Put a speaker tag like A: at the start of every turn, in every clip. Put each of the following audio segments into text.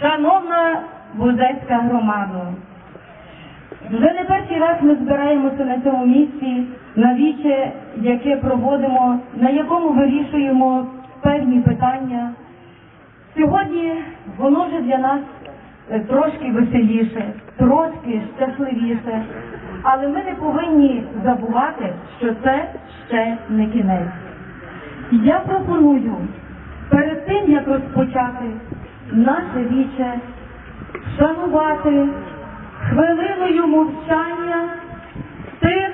A: Шановна Бузецька громада, вже не перший раз ми збираємося на цьому місці на віче, яке проводимо, на якому вирішуємо певні питання. Сьогодні воно вже для нас е, трошки веселіше, трошки щасливіше, але ми не повинні забувати, що це ще не кінець. Я пропоную перед тим, як розпочати наше віче, шанувати хвилиною мовчання тих,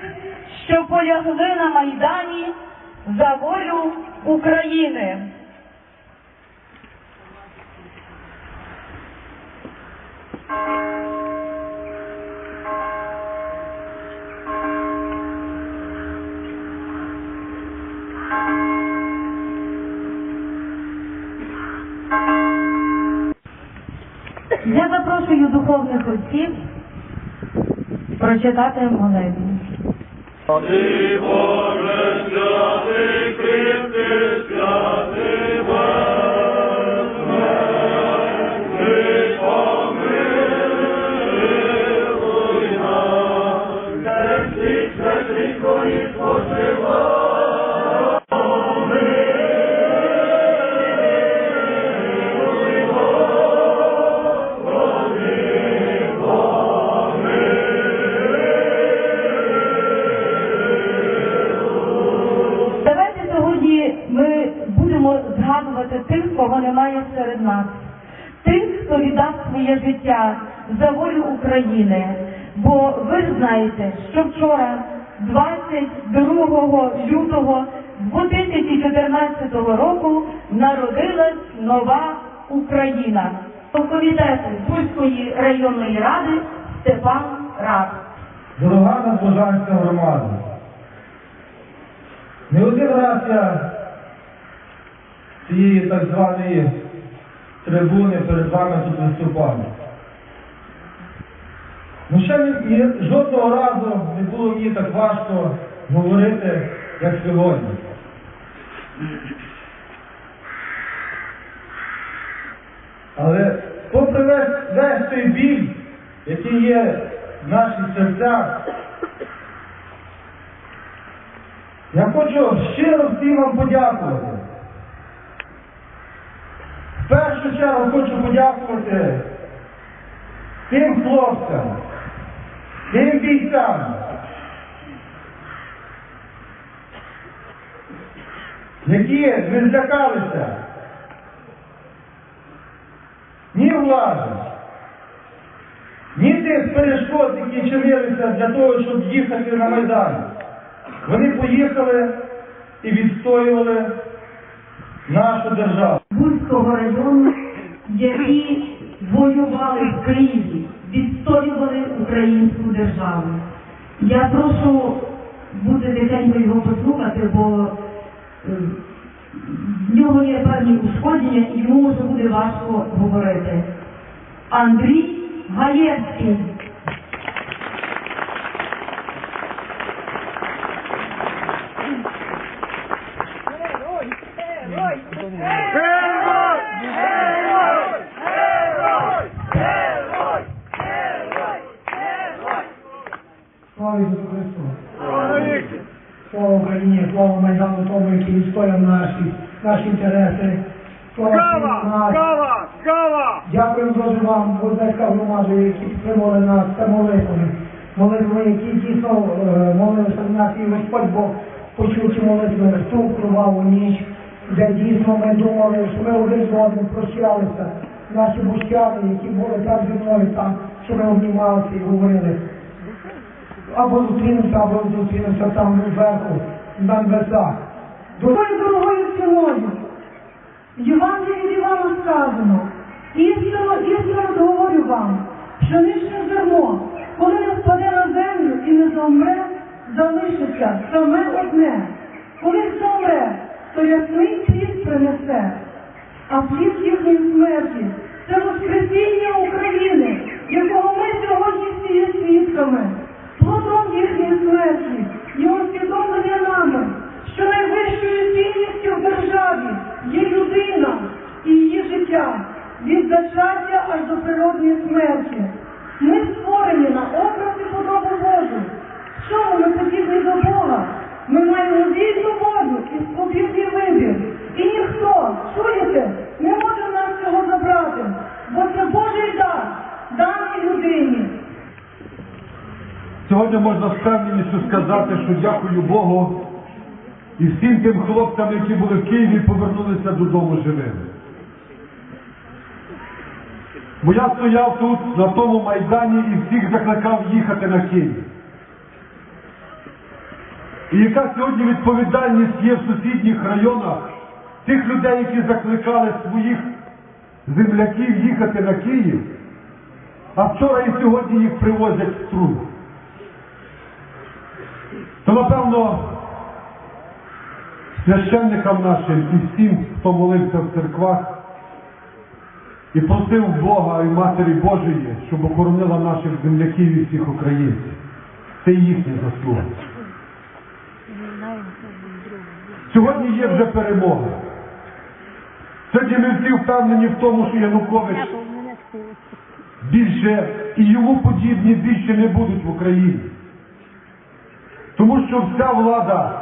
A: що полягли на Майдані за волю України. Духовних отців прочитати молебні.
B: Ти Боже святий, кріпкий,
A: України. Бо ви ж знаєте, що вчора, 22 лютого 2014 року, народилась нова Україна. Комітету Тульської районної ради Степан Рад.
C: Дорога Надбожанська громада. Не один раз я цієї так званої трибуни перед вами тут виступав. Ну ще ні- жодного разу не було мені так важко говорити, як сьогодні. Але попри весь, весь той біль, який є в наших серцях, я хочу щиро всім вам подякувати. В першу чергу хочу подякувати тим хлопцям, тим бійцям, які не злякалися ні влади, ні тих перешкод, які чинилися для того, щоб їхати на Майдан. Вони поїхали і відстоювали нашу державу.
A: Бузького району, які воювали в Києві, відстоювали українську державу. Я прошу бути тихенько його послухати, бо е, в нього є певні ушкодження і йому може буде важко говорити. Андрій Гаєвський.
B: Герой! Герой! Герой! Герой! Герой!
D: Слава Ісусу Христу!
B: Слава навіки!
D: Слава Слава Майдану, тому, який відстояв наші, наші інтереси. Слава!
B: Скала!
D: Дякую дуже вам, Бозецька громада, які підтримали нас та молитвами. Молитвами, які дійсно е, молилися в нас і Господь Бог почув ці молитви в ту кроваву ніч, де дійсно ми думали, що ми один з одним прощалися. Наші бущани, які були так зі мною там, що ми обнімалися і говорили. Або зустрінемося, або зустрінемося там зверху, на небесах. Дорогою дорогою ціною. В Євангелії від Івана сказано, істинно, істинно говорю вам, що нічне зерно, коли не впаде на землю і не замре, залишиться саме одне. Коли замре, то ясний плід принесе, а плід їхньої смерті це воскресіння України, якого ми сьогодні всі є свідками. Плодом їхньої смерті і усвідомлення нами, що найвищою цінністю в державі є людина і її життя
A: від зачаття аж до природної смерті.
E: Сьогодні можна з певністю сказати, що дякую Богу і всім тим хлопцям, які були в Києві, повернулися додому живими. Бо я стояв тут, на тому майдані, і всіх закликав їхати на Київ. І яка сьогодні відповідальність є в сусідніх районах тих людей, які закликали своїх земляків їхати на Київ, а вчора і сьогодні їх привозять в труд. То напевно священникам нашим і всім, хто молився в церквах і просив Бога і Матері Божої, щоб охоронила наших земляків і всіх українців. Це їхня заслуга. Сьогодні є вже перемога. Сьогодні ми всі впевнені в тому, що Янукович більше і йому подібні більше не будуть в Україні. Тому що вся влада,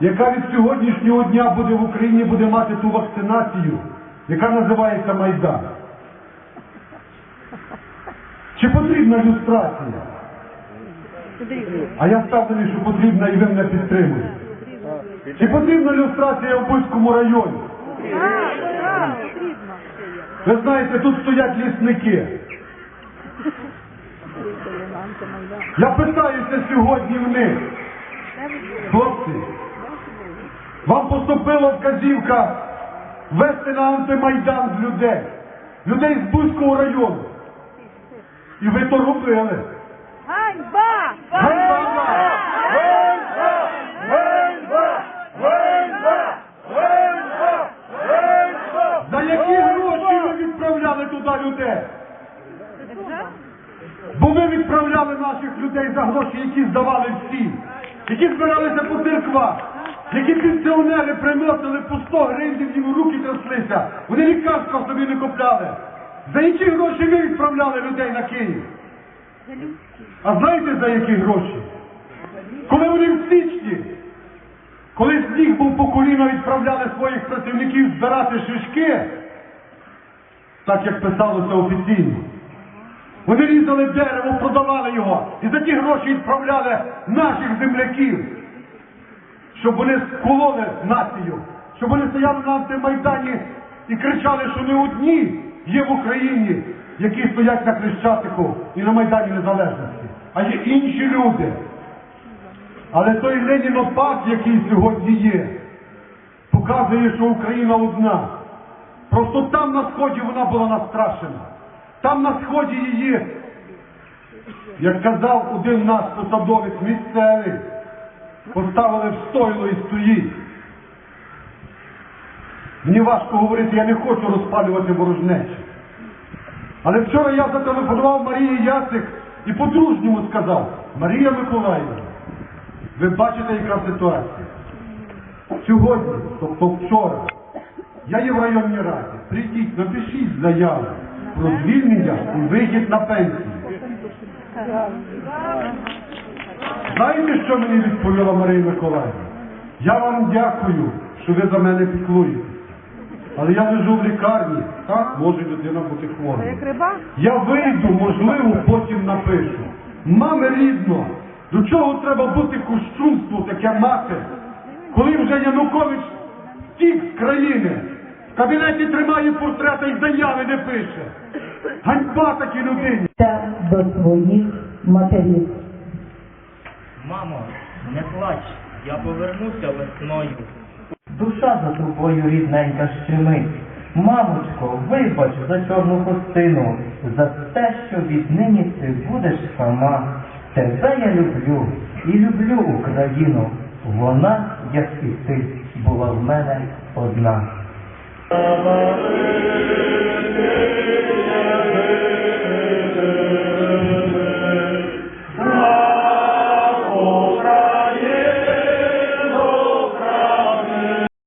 E: яка від сьогоднішнього дня буде в Україні, буде мати ту вакцинацію, яка називається Майдан. Чи потрібна люстрація? А я впевнений, що потрібна і ви мене підтримуєте. Чи потрібна люстрація в Бузькому районі? Ви знаєте, тут стоять лісники. Я питаюся сьогодні в них. Хлопці, вам поступила вказівка вести на антимайдан з людей, людей з Бузького району. І ви то робили.
B: Ганьба!
E: Ганьба!
B: Ганьба! Ганьба! Ганьба! Ганьба! Ганьба!
E: За які гроші ви відправляли туди людей? Бо ви відправляли наших людей за гроші, які здавали всі, які збиралися по церквах, які пенсіонери приносили по 100 гривень, їм руки тряслися, вони лікарства собі не купляли. За які гроші ви відправляли людей на Київ? А знаєте за які гроші? Коли вони в січні, коли сніг був по коліна, відправляли своїх працівників збирати шишки, так як писалося офіційно. Вони різали дерево, продавали його і за ті гроші відправляли наших земляків, щоб вони скололи націю, щоб вони стояли на антимайдані і кричали, що не одні є в Україні, які стоять на Хрещатику і на Майдані Незалежності, а є інші люди. Але той Ленінопад, який сьогодні є, показує, що Україна одна. Просто там на сході вона була настрашена. Там на сході її, як казав один наш посадовець місцевий, поставили в стойло і стоїть. Мені важко говорити, я не хочу розпалювати ворожнечі. Але вчора я зателефонував Марії Яцик і по-дружньому сказав, Марія Миколаївна, ви бачите, яка ситуація. Сьогодні, тобто вчора, я є в районній раді. Прийдіть, напишіть заяву про звільнення і вихід на пенсію. Знаєте, що мені відповіла Марія Миколаївна? Я вам дякую, що ви за мене піклуєтесь. Але я лежу в лікарні, так може людина бути хвора. Я вийду, можливо, потім напишу. Мами рідно, до чого треба бути кощунству таке мати, коли вже Янукович втік з країни, в кабінеті тримає портрета і заяви не пише. Ганьба такій людині.
A: Та до своїх матерів.
F: Мамо, не плач, я повернуся весною.
G: Душа за тобою рідненька щемить. Мамочко, вибач за чорну хустину, за те, що віднині ти будеш сама. Тебе я люблю і люблю Україну. Вона, як і ти, була в мене одна.
B: Amen.